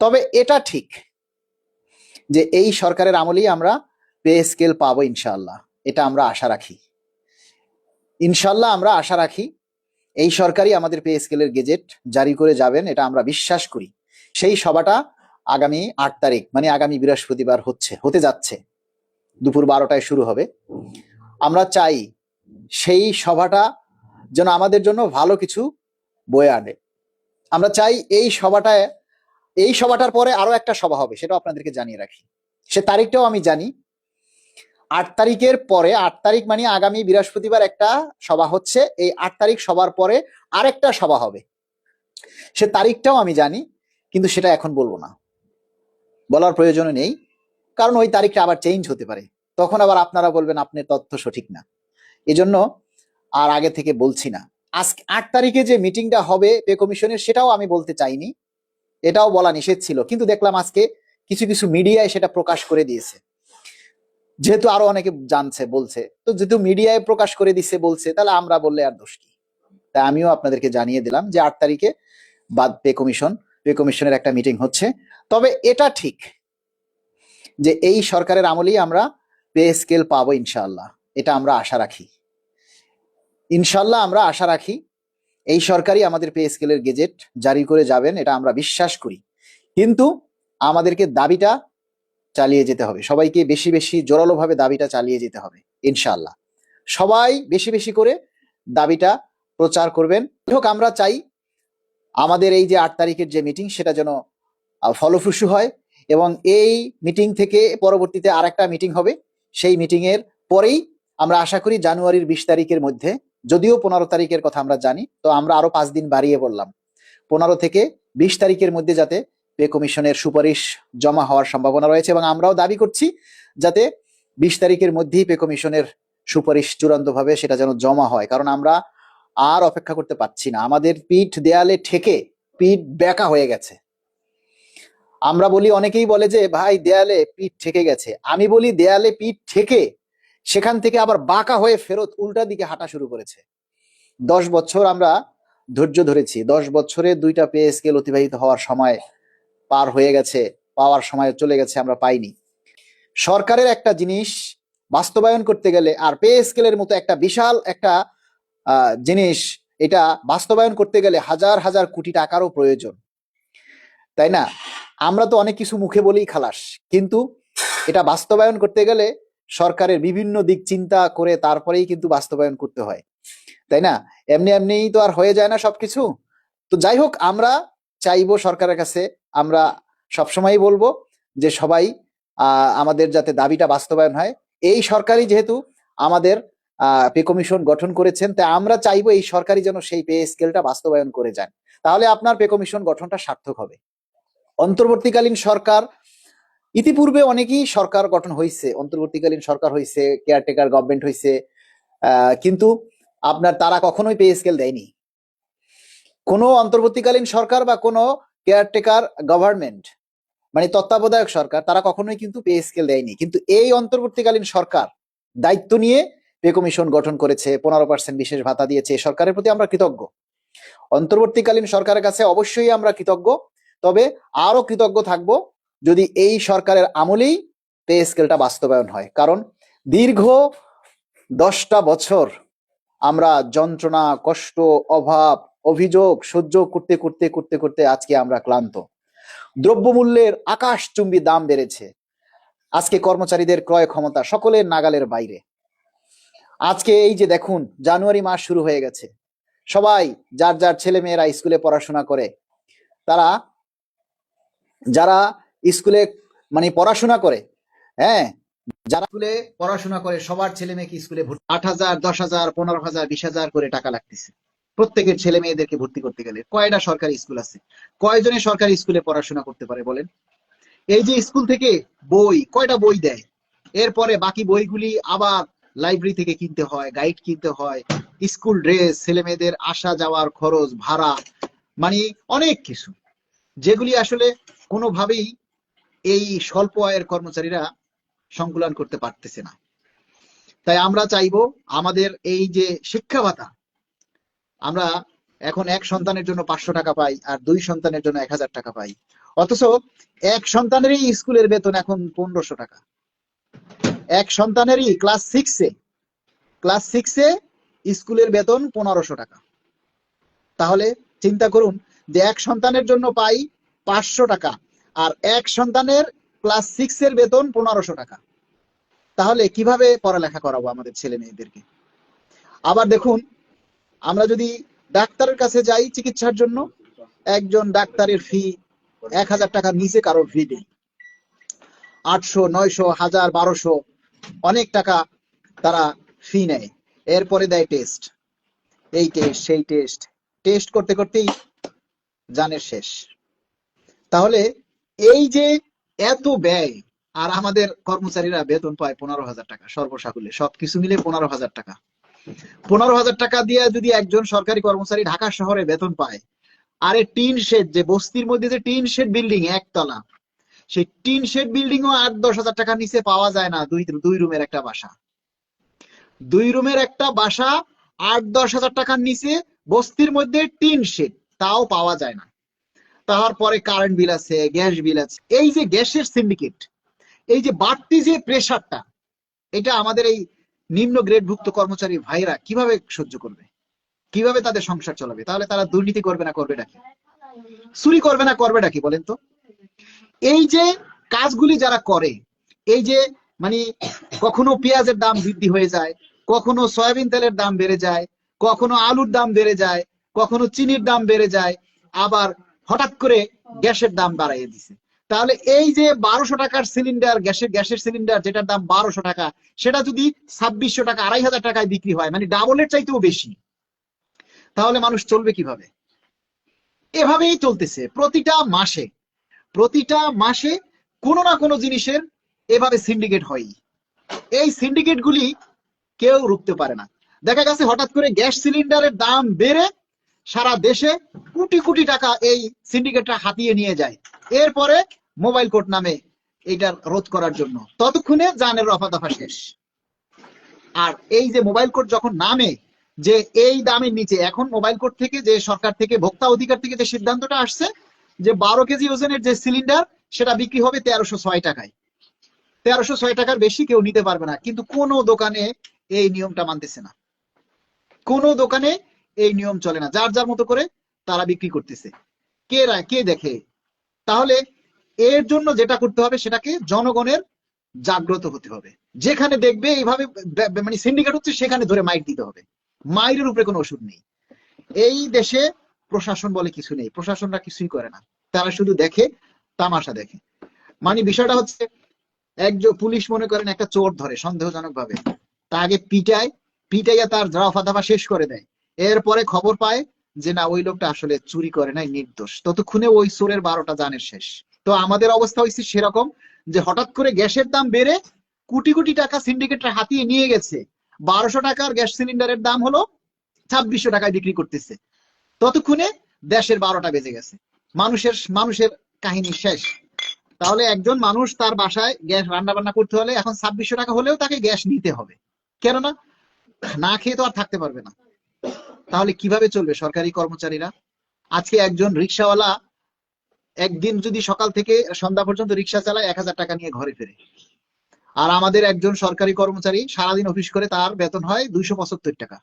তবে এটা ঠিক যে এই সরকারের আমলেই আমরা পে স্কেল পাবো ইনশাল্লাহ এটা আমরা আশা রাখি। ইনশাল্লাহ আমরা আশা রাখি এই সরকারই আমাদের পে স্কেলের গেজেট জারি করে যাবেন, এটা আমরা বিশ্বাস করি। সেই সভাটা আগামী আট তারিখ মানে আগামী বৃহস্পতিবার হচ্ছে, হতে যাচ্ছে। দুপুর বারোটায় শুরু হবে। আমরা চাই সেই সভাটা যেন আমাদের জন্য ভালো কিছু বয়ে আনে। আমরা চাই এই সভাটায় এই সভাটার পরে আরও একটা সভা হবে, সেটাও আপনাদেরকে জানিয়ে রাখি। সে তারিখটাও আমি জানি। আট তারিখের পরে, আট তারিখ মানে আগামী বৃহস্পতিবার একটা সভা হচ্ছে, এই আট তারিখ সবার পরে আরেকটা সভা হবে। সে তারিখটাও আমি জানি, কিন্তু সেটা এখন বলব না। বলার প্রয়োজন নেই, কারণ ওই তারিখটা আবার চেঞ্জ হতে পারে। তখন আবার আপনারা বলবেন, আপনার তথ্য সঠিক না। এজন্য আর আগে থেকে বলছি না। আজকে আট তারিখে যে মিটিংটা হবে পে কমিশনের সেটাও আমি বলতে চাইনি। এটাও বলা নিষেধ ছিল। কিন্তু দেখলাম আজকে কিছু কিছু মিডিয়ায় সেটা প্রকাশ করে দিয়েছে। যেহেতু আরও অনেকে জানছে, বলছে। তো যেহেতু মিডিয়ায় প্রকাশ করে দিছে, বলছে, তাহলে আমরা বললে আর দোষ কি? তাই আমিও আপনাদেরকে জানিয়ে দিলাম যে আট তারিখে বাদ পে কমিশন, পে কমিশনের একটা মিটিং হচ্ছে। তবে এটা ঠিক যে এই সরকারের আমলেই আমরা পে স্কেল পাবো ইনশাল্লাহ এটা আমরা আশা রাখি। ইনশাল্লাহ আমরা আশা রাখি এই সরকারই আমাদের পে স্কেলের গেজেট জারি করে যাবেন, এটা আমরা বিশ্বাস করি। কিন্তু আমাদেরকে দাবিটা চালিয়ে যেতে হবে। সবাইকে বেশি বেশি জোরালোভাবে দাবিটা চালিয়ে যেতে হবে ইনশাল্লাহ সবাই বেশি বেশি করে দাবিটা প্রচার করবেন। হোক আমরা চাই আমাদের এই যে আট তারিখের যে মিটিং সেটা যেন ফলপ্রসূ হয় এবং এই মিটিং থেকে পরবর্তীতে আরেকটা মিটিং হবে। সেই মিটিং এর পরেই আমরা আশা করি জানুয়ারির বিশ তারিখের মধ্যে যদিও পনেরো তারিখের কথা আমরা জানি, তো আমরা আরও পাঁচ দিন বাড়িয়ে বললাম। পনেরো থেকে বিশ তারিখের মধ্যে যাতে পে কমিশনের সুপারিশ জমা হওয়ার সম্ভাবনা রয়েছে এবং আমরাও দাবি করছি যাতে বিশ তারিখের মধ্যেই পে কমিশনের সুপারিশ চূড়ান্তভাবে সেটা যেন জমা হয়। কারণ আমরা আর অপেক্ষা করতে পারছি না। আমাদের পিঠ দেয়ালে ঠেকে পিঠ বেঁকা হয়ে গেছে। আমরা বলি, অনেকেই বলে যে, ভাই, দেয়ালে পিঠ ঠেকে গেছে। আমি বলি, দেয়ালে পিঠ ঠেকে সেখান থেকে আবার বাঁকা হয়ে ফেরত উল্টা দিকে হাঁটা শুরু করেছে। দশ বছর আমরা ধৈর্য ধরেছি। দশ বছরে দুইটা পে স্কেল অতিবাহিত হওয়ার সময় পার হয়ে গেছে, পাওয়ার সময় চলে গেছে আমরা পাইনি। সরকারের একটা জিনিস বাস্তবায়ন করতে গেলে আর পে স্কেলের মতো একটা বিশাল একটা জিনিস এটা বাস্তবায়ন করতে গেলে হাজার হাজার কোটি টাকারও প্রয়োজন। তাই না? আমরা তো অনেক কিছু মুখে বলেই খালাস। কিন্তু এটা বাস্তবায়ন করতে গেলে সরকারের বিভিন্ন দিক চিন্তা করে তারপরেই কিন্তু বাস্তবায়ন করতে হয়। তাই না? এমনি এমনিই তো আর হয়ে যায় না সবকিছু। তো যাই হোক, আমরা চাইব সরকারের কাছে, আমরা সবসময় বলব যে সবাই আমাদের যাতে দাবিটা বাস্তবায়ন হয়। এই সরকারই যেহেতু আমাদের পে কমিশন গঠন করেছেন, তাই আমরা চাইব এই সরকারই যেন সেই পে স্কেলটা বাস্তবায়ন করে যান। তাহলে আপনার পে কমিশন গঠনটা সার্থক হবে। অন্তর্বর্তীকালীন সরকার ইতিপূর্বে অনেকেই সরকার গঠন হয়েছে, অন্তর্বর্তীকালীন সরকার হয়েছে কেয়ারটেকার গভর্নমেন্ট হয়েছে কিন্তু আপনার তারা কখনোই পে স্কেল দেয়নি। কোনো অন্তর্বর্তীকালীন সরকার বা কোনো কেয়ারটেকার গভর্নমেন্ট মানে তত্ত্বাবধায়ক সরকার, তারা কখনোই কিন্তু পে স্কেল দেয়নি। কিন্তু এই অন্তর্বর্তীকালীন সরকার দায়িত্ব নিয়ে পে কমিশন গঠন করেছে, পনেরো পার্সেন্ট বিশেষ ভাতা দিয়েছে সরকারের প্রতি আমরা কৃতজ্ঞ। অন্তর্বর্তীকালীন সরকারের কাছে অবশ্যই আমরা কৃতজ্ঞ, তবে আরও কৃতজ্ঞ থাকব যদি এই সরকারের আমলেই পে স্কেলটা বাস্তবায়ন হয়। কারণ দীর্ঘ দশটা বছর আমরা যন্ত্রণা, কষ্ট, অভাব, অভিযোগ সহ্য করতে করতে করতে করতে আজকে আমরা ক্লান্ত। দ্রব্যমূল্যের আকাশচুম্বী দাম বেড়েছে। আজকে কর্মচারীদের ক্রয় ক্ষমতা সকলের নাগালের বাইরে। আজকে এই যে দেখুন, জানুয়ারি মাস শুরু হয়ে গেছে। সবাই, যার যার ছেলে মেয়েরা স্কুলে পড়াশোনা করে, তারা, যারা স্কুলে মানে পড়াশোনা করে হ্যাঁ? যারা স্কুলে পড়াশোনা করে, সবার ছেলে মেয়েকে স্কুলে ভর্তি আট হাজার, দশ হাজার, পনেরো হাজার, বিশ হাজার করে টাকা লাগতেছে। প্রত্যেকের ছেলে মেয়েদেরকে ভর্তি করতে গেলে কয়টা সরকারি স্কুল আছে? কয়জনে সরকারি স্কুলে পড়াশোনা করতে পারে বলেন? এই যে স্কুল থেকে বই, কয়টা বই দেয়? এরপরে বাকি বইগুলি আবার লাইব্রেরি থেকে কিনতে হয়, গাইড কিনতে হয়, স্কুল ড্রেস, ছেলে মেয়েদের আসা যাওয়ার খরচ, ভাড়া মানে অনেক কিছু। যেগুলি আসলে কোনোভাবেই এই স্বল্প আয়ের কর্মচারীরা সংকুলন করতে পারতেছে না। তাই আমরা চাইব আমাদের এই যে শিক্ষা ভাতা, আমরা এখন এক সন্তানের জন্য পাঁচশো টাকা পাই আর দুই সন্তানের জন্য এক হাজার টাকা পাই। অথচ এক সন্তানেরই স্কুলের বেতন এখন পনেরোশো টাকা। এক সন্তানেরই ক্লাস সিক্সে ক্লাস সিক্সে স্কুলের বেতন পনেরোশো টাকা। তাহলে চিন্তা করুন যে এক সন্তানের জন্য পাই পাঁচশো টাকা আর এক সন্তানের ক্লাস সিক্স এর বেতন পনেরোশো টাকা। তাহলে কীভাবে পড়ালেখা করাবো আমাদের ছেলে মেয়েদেরকে? আবার দেখুন, আমরা যদি ডাক্তারের কাছে যাই চিকিৎসার জন্য, একজন ডাক্তারের ফি এক হাজার টাকার নিচে কারোর ফি নেই। আটশো, নয়শো, হাজার, বারোশো অনেক টাকা তারা ফি নেয়। এরপরে দেয় টেস্ট এই টেস্ট সেই টেস্ট টেস্ট করতে করতেই জানের শেষ। তাহলে এই যে এত ব্যয়, আর আমাদের কর্মচারীরা বেতন পায় পনেরো হাজার টাকা, সর্বসাকুল্যে। সবকিছু মিলে পনেরো হাজার টাকা। পনেরো হাজার টাকা দিয়ে যদি একজন সরকারি কর্মচারী ঢাকা শহরে বেতন পায়, আরে টিন শেড, যে বস্তির মধ্যে যে টিন শেড বিল্ডিং, একতলা, সেই টিন শেড বিল্ডিং ও আট, দশ হাজার টাকার নিচে পাওয়া যায় না দুই দুই রুমের একটা বাসা। দুই রুমের একটা বাসা আট, দশ হাজার টাকার নিচে বস্তির মধ্যে টিন শেড, তাও পাওয়া যায় না। তারপরে কারেন্ট বিল আছে গ্যাস বিল আছে। এই যে গ্যাসের সিন্ডিকেট এই যে বাড়তি যে প্রেশারটা এটা আমাদের এই নিম্ন গ্রেডভুক্ত কর্মচারী ভাইরা কীভাবে সহ্য করবে? কীভাবে তাদের সংসার চলাবে? তাহলে তারা দুর্নীতি করবে না, করবে নাকি চুরি করবে না, করবে নাকি বলেন তো? এই যে কাজগুলি যারা করে, এই যে মানে কখনো পেঁয়াজের দাম বৃদ্ধি হয়ে যায়, কখনো সয়াবিন তেলের দাম বেড়ে যায়, কখনো আলুর দাম বেড়ে যায়, কখনো চিনির দাম বেড়ে যায়, আবার হঠাৎ করে গ্যাসের দাম বাড়াইয়ে দিছে। তাহলে এই যে বারোশো টাকার সিলিন্ডার, গ্যাসের গ্যাসের সিলিন্ডার, যেটার দাম বারোশো টাকা, সেটা যদি ছাব্বিশশো টাকা, আড়াই হাজার টাকায় বিক্রি হয় মানে ডাবলের চাইতেও বেশি, তাহলে মানুষ চলবে কীভাবে? এভাবেই চলতেছে প্রতিটা মাসে। প্রতিটা মাসে কোনো না কোনো জিনিসের এভাবে সিন্ডিকেট হয়। এই সিন্ডিকেট গুলি কেউ রুখতে পারে না। দেখা গেছে হঠাৎ করে গ্যাস সিলিন্ডারের দাম বেড়ে সারা দেশে কোটি কোটি টাকা এই সিন্ডিকেটটা হাতিয়ে নিয়ে যায়। এরপরে মোবাইল কোর্ট নামে এটার রোধ করার জন্য। ততক্ষণে জানের রফা দফা শেষ। আর এই যে মোবাইল কোর্ট যখন নামে, যে এই দামের নিচে, এখন মোবাইল কোর্ট থেকে যে সরকার থেকে ভোক্তা অধিকার থেকে যে সিদ্ধান্তটা আসছে, যে বারো কেজি ওজনের যে সিলিন্ডার সেটা বিক্রি হবে তেরোশো ছয় টাকায়। তেরোশো ছয় টাকার বেশি কেউ নিতে পারবে না। কিন্তু কোনো দোকানে এই নিয়মটা মানতেছে না। কোনো দোকানে এই নিয়ম চলে না। যার যার মতো করে তারা বিক্রি করতেছে। কে রা- কে দেখে? তাহলে এর জন্য যেটা করতে হবে, সেটাকে জনগণের জাগ্রত হতে হবে। যেখানে দেখবে এইভাবে মানে সিন্ডিকেট হচ্ছে, সেখানে ধরে মাইক দিতে হবে। মাইরের উপরে কোনো ওষুধ নেই। এই দেশে প্রশাসন বলে কিছু নেই। প্রশাসনরা কিছুই করে না। তারা শুধু দেখে, তামাশা দেখে। মানে বিষয়টা হচ্ছে একজন পুলিশ মনে করেন একটা চোর ধরে সন্দেহজনক ভাবে তা আগে পিটায়, পিটাইয়া তার রফা দফা শেষ করে দেয়। এরপরে খবর পায় যে, না, ওই লোকটা আসলে চুরি করে নাই, নির্দোষ। ততক্ষণে ওই চোরের বারোটা জানের শেষ। তো আমাদের অবস্থা হয়েছে সেরকম যে, হঠাৎ করে গ্যাসের দাম বেড়ে কোটি কোটি টাকা সিন্ডিকেটরা হাতিয়ে নিয়ে গেছে। বারোশো টাকার গ্যাস সিলিন্ডারের দাম হলো ছাব্বিশশো টাকায় বিক্রি করতেছে। ততক্ষণে দেশের বারোটা বেজে গেছে। মানুষের মানুষের কাহিনী শেষ। তাহলে একজন মানুষ তার বাসায় গ্যাস রান্না বান্না করতে হলে এখন ছাব্বিশশো টাকা হলেও তাকে গ্যাস নিতে হবে। কেননা না খেয়ে তো আর থাকতে পারবে না। তাহলে কীভাবে চলবে সরকারি কর্মচারীরা? আজকে একজন রিক্সাওয়ালা একদিন যদি সকাল থেকে সন্ধ্যা পর্যন্ত রিক্সা চালায় এক হাজার টাকা নিয়ে ঘরে ফেরে। আর আমাদের একজন সরকারি কর্মচারী সারাদিন অফিস করে তার বেতন হয় দুইশো পঁচাত্তর টাকা।